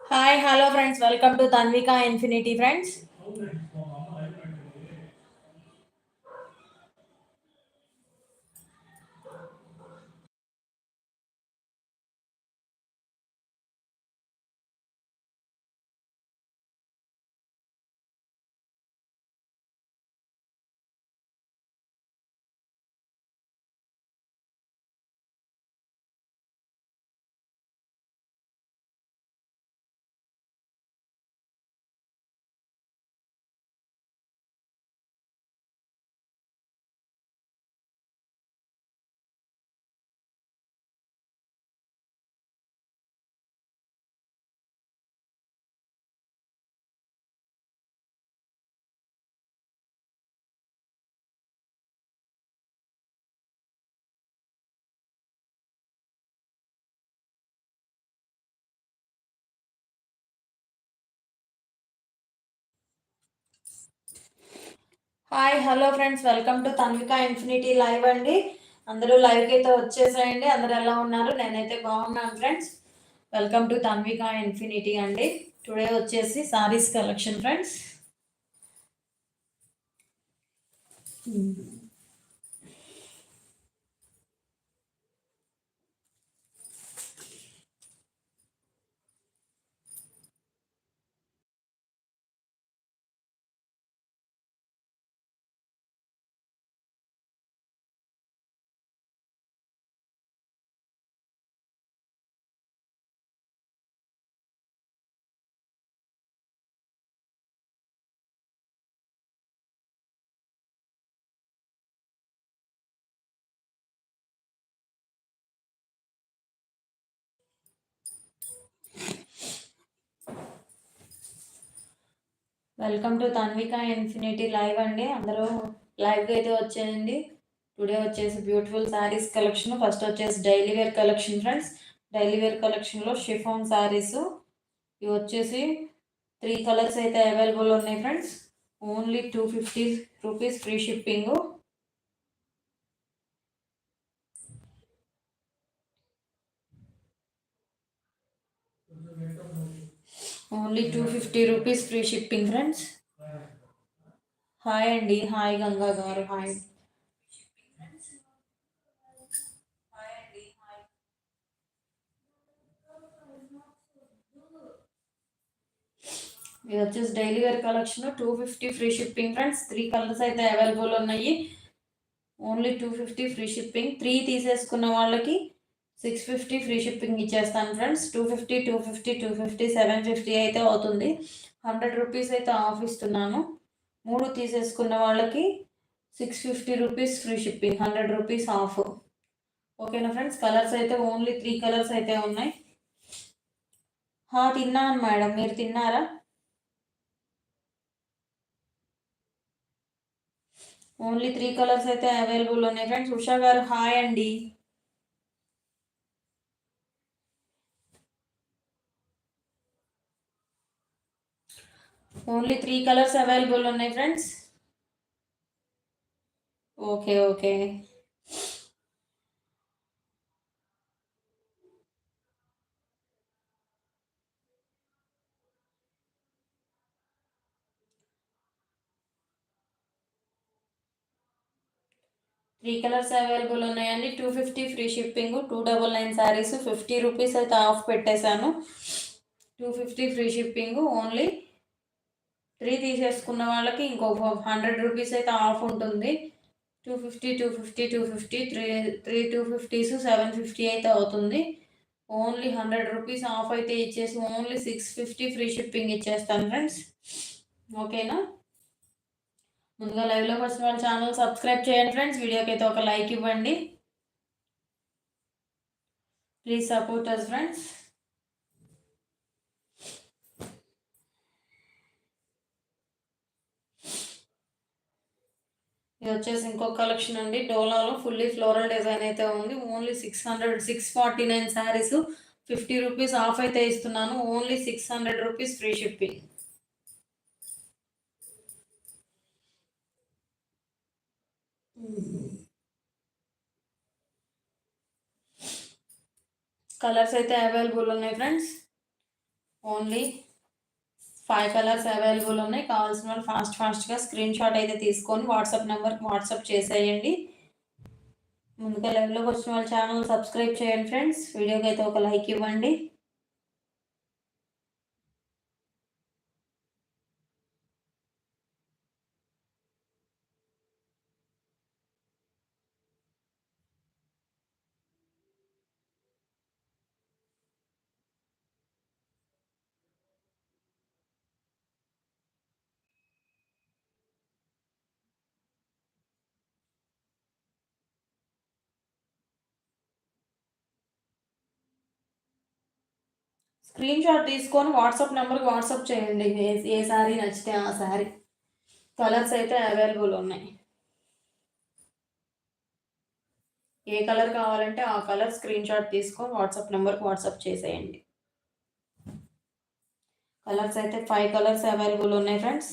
Hi hello friends welcome to Tanvika infinity friends hi hello friends welcome to Tanvika infinity live అండి. అందరూ లైవ్కి అయితే వచ్చేసేయండి. అందరు ఎలా ఉన్నారు? నేనైతే బాగున్నాను friends. Welcome to Tanvika infinity అండి. టుడే వచ్చేసి saris collection friends. Welcome to Tanvika infinity live అండి. అందరూ లైవ్కి అయితే వచ్చేయండి. టుడే వచ్చేసి బ్యూటిఫుల్ శారీస్ కలెక్షన్. ఫస్ట్ వచ్చేసి daily wear collection friends. Daily wear కలెక్షన్లో షిఫాన్ శారీస్. ఇవి వచ్చేసి త్రీ కలర్స్ అయితే అవైలబుల్ ఉన్నాయి friends. Only two fifty rupees free shipping. Only two fifty rupees free shipping friends. Hi అండి. హాయ్ గంగా గారు. హాయ్. ఇది వచ్చేసి daily wear collection. Two fifty free shipping friends. Three colours అయితే available ఉన్నాయి. Only two fifty free shipping. Three తీసేసుకున్న వాళ్ళకి six fifty free shipping ఇచ్చేస్తాను friends. Two fifty two fifty two fifty seven fifty అయితే అవుతుంది. Hundred rupees అయితే of ఇస్తున్నాను. మూడు తీసేసుకున్న వాళ్ళకి six fifty rupees free shipping hundred rupees off. ఓకేనా ఫ్రెండ్స్? కలర్స్ అయితే ఓన్లీ త్రీ కలర్స్ అయితే ఉన్నాయి. హా తిన్నాను మేడం. మీరు తిన్నారా? ఓన్లీ త్రీ కలర్స్ అయితే అవైలబుల్ ఉన్నాయి ఫ్రెండ్స్. ఉషా గారు హాయ్ అండి. ఓన్లీ త్రీ కలర్స్ అవైలబుల్ ఉన్నాయి friends okay okay three colours available ఉన్నాయండి. Two fifty free shipping two double nine saris fifty rupees అయితే ఆఫ్ పెట్టేశాను. Two fifty free shipping only three తీసేసుకున్న వాళ్ళకి ఇంకో హండ్రెడ్ రూపీస్ అయితే off ఉంటుంది. Two fifty two fifty two fifty three three two fifties seven fifty అయితే అవుతుంది. Only hundred rupees off అయితే ఇచ్చేసి only six fifty free shipping ఇచ్చేస్తాను ఫ్రెండ్స్ ఓకేనా ముందుగా లైవ్లో ఫస్ట్ వాళ్ళ ఛానల్ సబ్స్క్రైబ్ చేయండి ఫ్రెండ్స్ వీడియోకి అయితే ఒక లైక్ ఇవ్వండి. ప్లీజ్ సపోర్ట్ అస్ ఫ్రెండ్స్ ఇది వచ్చేసి ఇంకో కలెక్షన్ అండి. డోలాలో ఫుల్లీ ఫ్లోరల్ డిజైన్ అయితే ఉంది. Only six hundred six forty nine saris fifty rupees off అయితే ఇస్తున్నాను. Only six hundred rupees free shipping colours అయితే అవైలబుల్ ఉన్నాయి friends only five colours available ఉన్నాయి. కావాల్సిన వాళ్ళు ఫాస్ట్ ఫాస్ట్గా స్క్రీన్ షాట్ అయితే తీసుకొని వాట్సాప్ నెంబర్కి వాట్సాప్ చేసేయండి. ముందుగా లైవ్లోకి వచ్చిన వాళ్ళ ఛానల్ సబ్స్క్రైబ్ చేయండి ఫ్రెండ్స్. వీడియోకి అయితే ఒక లైక్ ఇవ్వండి. స్క్రీన్ షాట్ తీసుకొని వాట్సాప్ నెంబర్కి వాట్సాప్ చేయండి. ఏ ఏ శారీ నచ్చితే ఆ శారీ కలర్స్ అయితే అవైలబుల్ ఉన్నాయి. ఏ కలర్ కావాలంటే ఆ కలర్ స్క్రీన్ షాట్ తీసుకొని వాట్సాప్ నెంబర్కి వాట్సాప్ చేసేయండి. కలర్స్ అయితే ఫైవ్ కలర్స్ అవైలబుల్ ఉన్నాయి ఫ్రెండ్స్.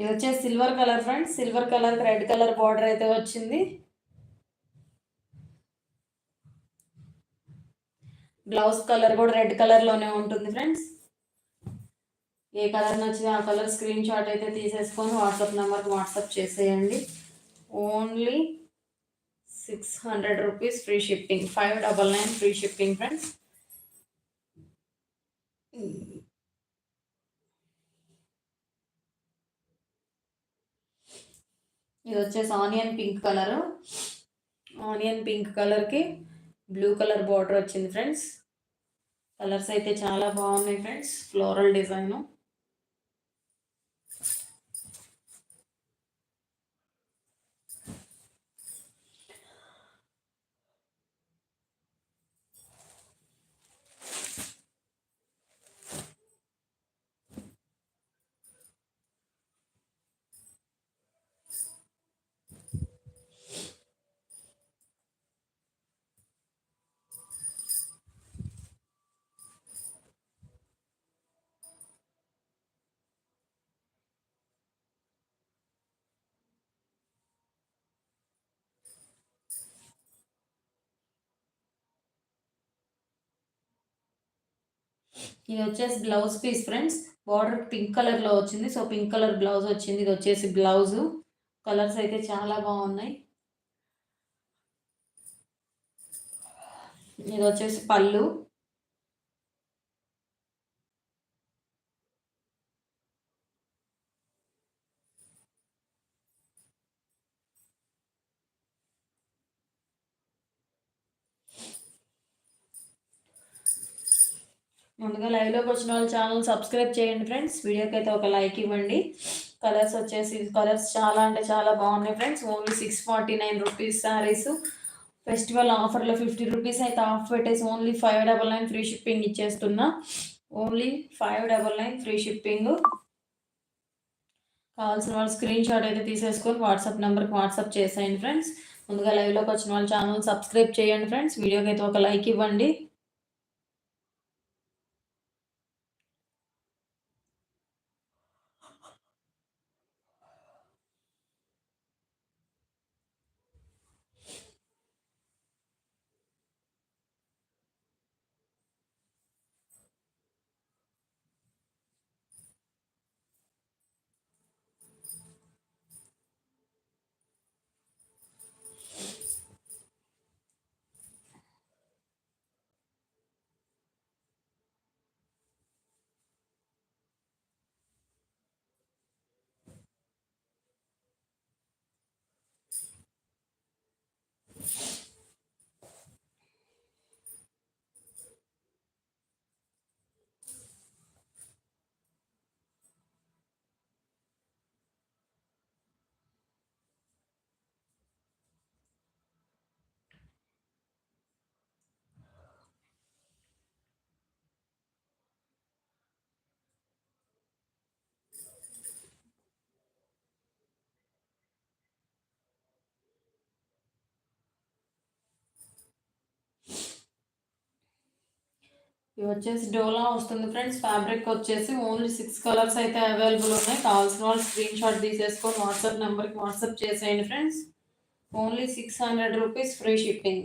ఇది వచ్చేసి silver colour friends. Silver colour red colour border అయితే వచ్చింది. బ్లౌజ్ కలర్ కూడా రెడ్ కలర్లోనే ఉంటుంది ఫ్రెండ్స్. ఏ కలర్ నచ్చినా ఆ కలర్ స్క్రీన్ షాట్ అయితే తీసేసుకొని వాట్సాప్ నెంబర్కి వాట్సాప్ చేసేయండి. Only six hundred rupees free shipping. Five double nine free shipping friends. ఇది వచ్చేసి onion pink colour. Onion pink కలర్కి బ్లూ కలర్ బార్డర్ వచ్చింది ఫ్రెండ్స్. కలర్స్ అయితే చాలా బాగున్నాయి ఫ్రెండ్స్. Floral design. ఇది వచ్చేసి blouse piece friends border pink కలర్లో వచ్చింది. సో పింక్ కలర్ బ్లౌజ్ వచ్చింది. ఇది వచ్చేసి బ్లౌజు కలర్స్ అయితే చాలా బాగున్నాయి. ఇది వచ్చేసి పళ్ళు. ముందుగా లైవ్లోకి వచ్చిన వాళ్ళ ఛానల్ సబ్స్క్రైబ్ చేయండి ఫ్రెండ్స్ వీడియోకి అయితే ఒక లైక్ ఇవ్వండి. కలర్స్ వచ్చేసి కలర్స్ చాలా అంటే చాలా బాగున్నాయి friends only six forty nine rupees saris festival ఆఫర్లో ఫిఫ్టీ రూపీస్ అయితే ఆఫ్ పెట్టేసి only five double nine free shipping ఇచ్చేస్తున్నా. Only five double nine free shipping కావాల్సిన వాళ్ళు స్క్రీన్ షాట్ అయితే తీసేసుకొని వాట్సాప్ నెంబర్కి వాట్సాప్ చేసేయండి ఫ్రెండ్స్ ముందుగా లైవ్లోకి వచ్చిన వాళ్ళు ఛానల్ సబ్స్క్రైబ్ చేయండి ఫ్రెండ్స్ వీడియోకి అయితే ఒక లైక్ ఇవ్వండి. ఇవి వచ్చేసి డోలా వస్తుంది ఫ్రెండ్స్. ఫ్యాబ్రిక్ వచ్చేసి ఓన్లీ సిక్స్ కలర్స్ అయితే అవైలబుల్ ఉన్నాయి. కావాల్సిన వాళ్ళు స్క్రీన్ షాట్ తీసేసుకొని వాట్సాప్ నెంబర్కి వాట్సాప్ చేసేయండి friends. Only six hundred rupees free shipping.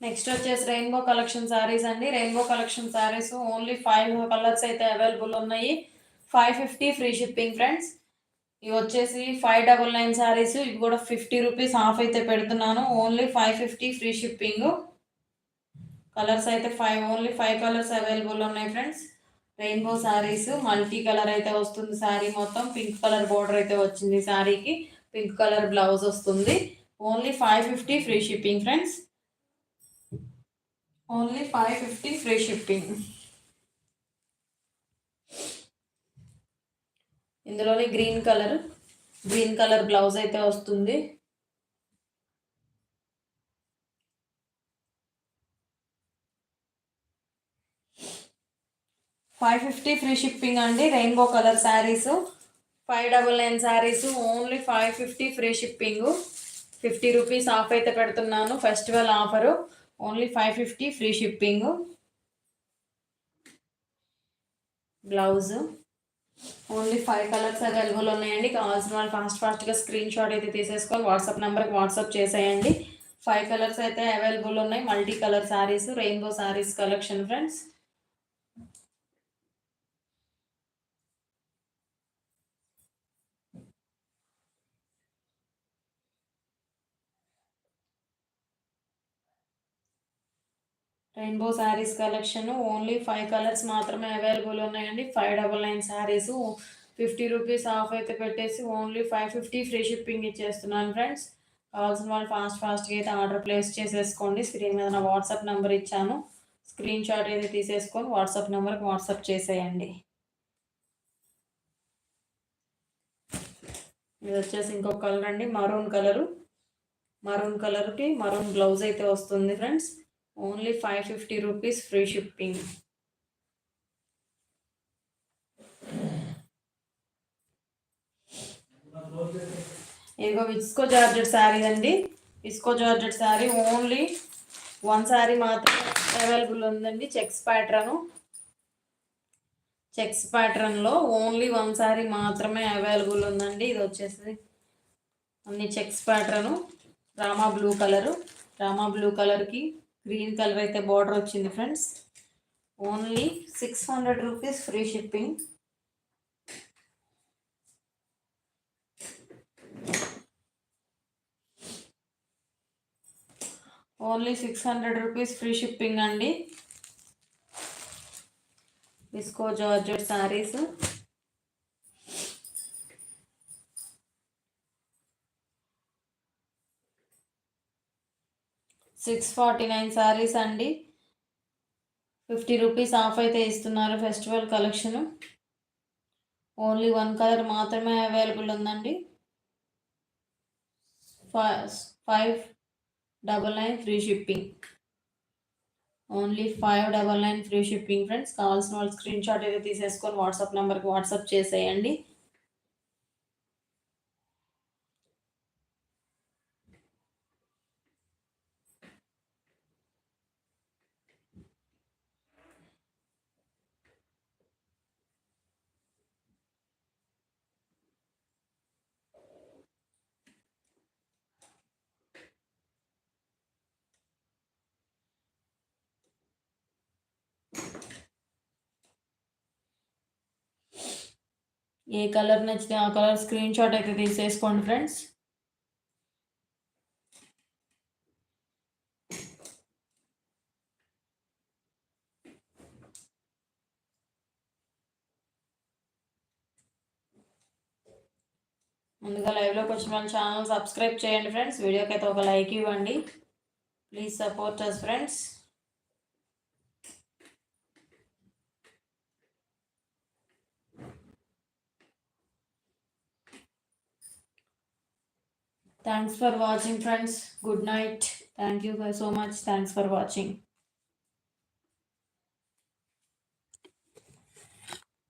Next వచ్చేసి రెయిన్బో కలెక్షన్ శారీస్ అండి. Rainbow collection saris only five colours అయితే అవైలబుల్ ఉన్నాయి. Five fifty free shipping friends ఇవి వచ్చేసి ఫైవ్ డబల్ నైన్ శారీస్ ఇవి కూడా ఫిఫ్టీ రూపీస్ ఆఫ్ అయితే పెడుతున్నాను. Only five fifty free shipping colours అయితే five only five colours available ఉన్నాయి friends rainbow saris multi colour అయితే వస్తుంది శారీ మొత్తం. పింక్ కలర్ బోర్డర్ అయితే వచ్చింది శారీకి పింక్ కలర్ బ్లౌజ్ వస్తుంది. Only five fifty free shipping friends only five fifty free shipping ఇందులోనే green colour green colour blouse అయితే వస్తుంది. ఫైవ్ ఫిఫ్టీ ఫ్రీ షిప్పింగ్ అండి rainbow colour saris. Five double nine saris only five fifty free shipping. Fifty rupees off అయితే పెడుతున్నాను festival offer. Only five fifty free shipping. Blouse. Only five colours available ఉన్నాయండి. కావాల్సిన వాళ్ళు fast ఫాస్ట్గా screen shot అయితే తీసేసుకొని WhatsApp నెంబర్కి WhatsApp చేసేయండి. ఫైవ్ కలర్స్ అయితే అవైలబుల్ ఉన్నాయి. Multi colour saris rainbow saris collection friends rainbow saris collection only five colours మాత్రమే అవైలబుల్ ఉన్నాయండి. Five double nine saris fifty rupees off అయితే పెట్టేసి only five fifty free shipping ఇచ్చేస్తున్నాను friends. కావాల్సిన వాళ్ళు ఫాస్ట్ ఫాస్ట్గా అయితే ఆర్డర్ ప్లేస్ చేసేసుకోండి. స్క్రీన్ మీద నా వాట్సాప్ నెంబర్ ఇచ్చాను. స్క్రీన్ షాట్ అయితే తీసేసుకొని వాట్సాప్ నెంబర్కి వాట్సాప్ చేసేయండి. ఇది వచ్చేసి ఇంకొక కలర్ అండి. Maroon colour. మరూన్ కలర్కి మరూన్ బ్లౌజ్ అయితే వస్తుంది friends. Only five fifty rupees free shipping. ఇదిగో విస్కో జార్జెట్ శారీ అండి. Viscose georgette sari only one sari మాత్రమే అవైలబుల్ ఉందండి. Checks pattern. చెక్స్ ప్యాటర్న్లో ఓన్లీ వన్ శారీ మాత్రమే అవైలబుల్ ఉందండి. ఇది వచ్చేసి అన్ని checks pattern. Rama blue colour. Rama blue కలర్కి గ్రీన్ కలర్ అయితే బార్డర్ వచ్చింది friends. Only six hundred rupees free shipping. Only six hundred rupees free shipping అండి. Viscose georgette saris six forty nine saris అండి. Fifty rupees off అయితే ఇస్తున్నారు festival collection only one colour మాత్రమే available ఉందండి. Five double nine free shipping only five double nine free shipping friends కావాల్సిన వాళ్ళు screen shot అయితే తీసేసుకొని వాట్సాప్ నెంబర్కి వాట్సాప్ చేసేయండి. ఏ కలర్ నచ్చితే ఆ కలర్ స్క్రీన్ షాట్ అయితే తీసేసుకోండి ఫ్రెండ్స్. ముందుగా లైవ్లోకి వచ్చిన మన ఛానల్ సబ్స్క్రైబ్ చేయండి ఫ్రెండ్స్. వీడియోకి అయితే ఒక లైక్ ఇవ్వండి. Please support us friends Thanks for watching friends. Good night. Thank you guys so much. Thanks for watching.